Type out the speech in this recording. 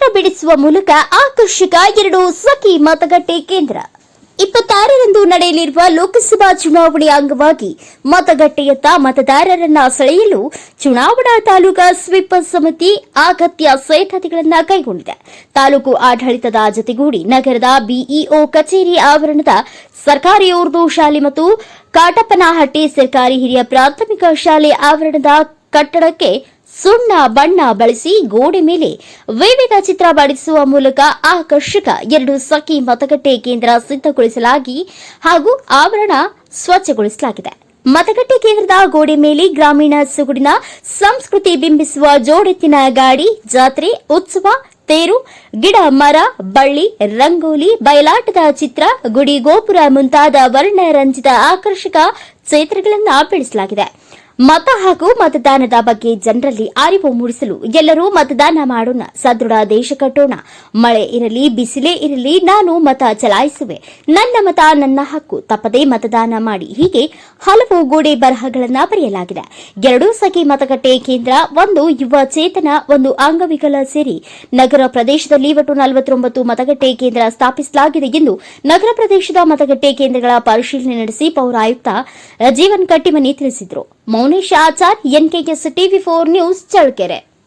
ಚಿತ್ರ ಬಿಡಿಸುವ ಮೂಲಕ ಆಕರ್ಷಕ ಎರಡು ಸಖಿ ಮತಗಟ್ಟೆ ಕೇಂದ್ರ. ಇಪ್ಪತ್ತಾರರಂದು ನಡೆಯಲಿರುವ ಲೋಕಸಭಾ ಚುನಾವಣೆಯ ಅಂಗವಾಗಿ ಮತಗಟ್ಟೆಯತ್ತ ಮತದಾರರನ್ನ ಸೆಳೆಯಲು ಚುನಾವಣಾ ತಾಲೂಕಾ ಸ್ವೀಪ್ ಸಮಿತಿ ಅಗತ್ಯ ಸಿದ್ಧತೆಗಳನ್ನು ಕೈಗೊಂಡಿದೆ. ತಾಲೂಕು ಆಡಳಿತದ ಜತೆಗೂಡಿ ನಗರದ ಬಿಇಒ ಕಚೇರಿ ಆವರಣದ ಸರ್ಕಾರಿ ಉರ್ದು ಶಾಲೆ ಮತ್ತು ಕಾಟಪ್ಪನಹಟ್ಟಿ ಸರ್ಕಾರಿ ಹಿರಿಯ ಪ್ರಾಥಮಿಕ ಶಾಲೆ ಆವರಣದ ಕಟ್ಟಡಕ್ಕೆ ಸುಣ್ಣ, ಬಣ್ಣ ಬಳಸಿ ಗೋಡೆ ಮೇಲೆ ವಿವಿಧ ಚಿತ್ರ ಬಡಿಸುವ ಮೂಲಕ ಆಕರ್ಷಕ ಎರಡು ಸಖಿ ಮತಗಟ್ಟೆ ಕೇಂದ್ರ ಸಿದ್ಧಗೊಳಿಸಲಾಗಿ ಹಾಗೂ ಆವರಣ ಸ್ವಚ್ಛಗೊಳಿಸಲಾಗಿದೆ. ಮತಗಟ್ಟೆ ಕೇಂದ್ರದ ಗೋಡೆ ಮೇಲೆ ಗ್ರಾಮೀಣ ಸುಗುಡಿನ ಸಂಸ್ಕೃತಿ ಬಿಂಬಿಸುವ ಜೋಡೆತ್ತಿನ ಗಾಡಿ, ಜಾತ್ರೆ, ಉತ್ಸವ, ತೇರು, ಗಿಡ, ಮರ, ಬಳ್ಳಿ, ರಂಗೋಲಿ, ಬಯಲಾಟದ ಚಿತ್ರ, ಗುಡಿ ಗೋಪುರ ಮುಂತಾದ ವರ್ಣರಂಜಿತ ಆಕರ್ಷಕ ಚಿತ್ರಗಳನ್ನು ಬಿಡಿಸಲಾಗಿದೆ ಮತ ಹಾಗೂ ಮತದಾನದ ಬಗ್ಗೆ ಜನರಲ್ಲಿ ಅರಿವು ಮೂಡಿಸಲು ಎಲ್ಲರೂ ಮತದಾನ ಮಾಡೋಣ. ಸದೃಢ ದೇಶ ಕಟ್ಟೋಣ. ಮಳೆ ಇರಲಿ, ಬಿಸಿಲೇ ಇರಲಿ, ನಾನು ಮತ ಚಲಾಯಿಸುವೆ. ನನ್ನ ಮತ ನನ್ನ ಹಕ್ಕು. ತಪ್ಪದೇ ಮತದಾನ ಮಾಡಿ. ಹೀಗೆ ಹಲವು ಗೋಡೆ ಬರಹಗಳನ್ನು ಬರೆಯಲಾಗಿದೆ. ಎರಡೂ ಸಖಿ ಮತಗಟ್ಟೆ ಕೇಂದ್ರ, ಒಂದು ಯುವ ಚೇತನ, ಒಂದು ಅಂಗವಿಕಲ ಸೇರಿ ನಗರ ಪ್ರದೇಶದಲ್ಲಿ ಒಟ್ಟು ನಲವತ್ತೊಂಬತ್ತು ಮತಗಟ್ಟೆ ಕೇಂದ್ರ ಸ್ಥಾಪಿಸಲಾಗಿದೆ ಎಂದು ನಗರ ಪ್ರದೇಶದ ಮತಗಟ್ಟೆ ಕೇಂದ್ರಗಳ ಪರಿಶೀಲನೆ ನಡೆಸಿ ಪೌರಾಯುಕ್ತ ಜೀವನ್ ಕಟ್ಟಿಮನಿ ತಿಳಿಸಿದರು. Mounesh Achar NKS TV four news Challakere.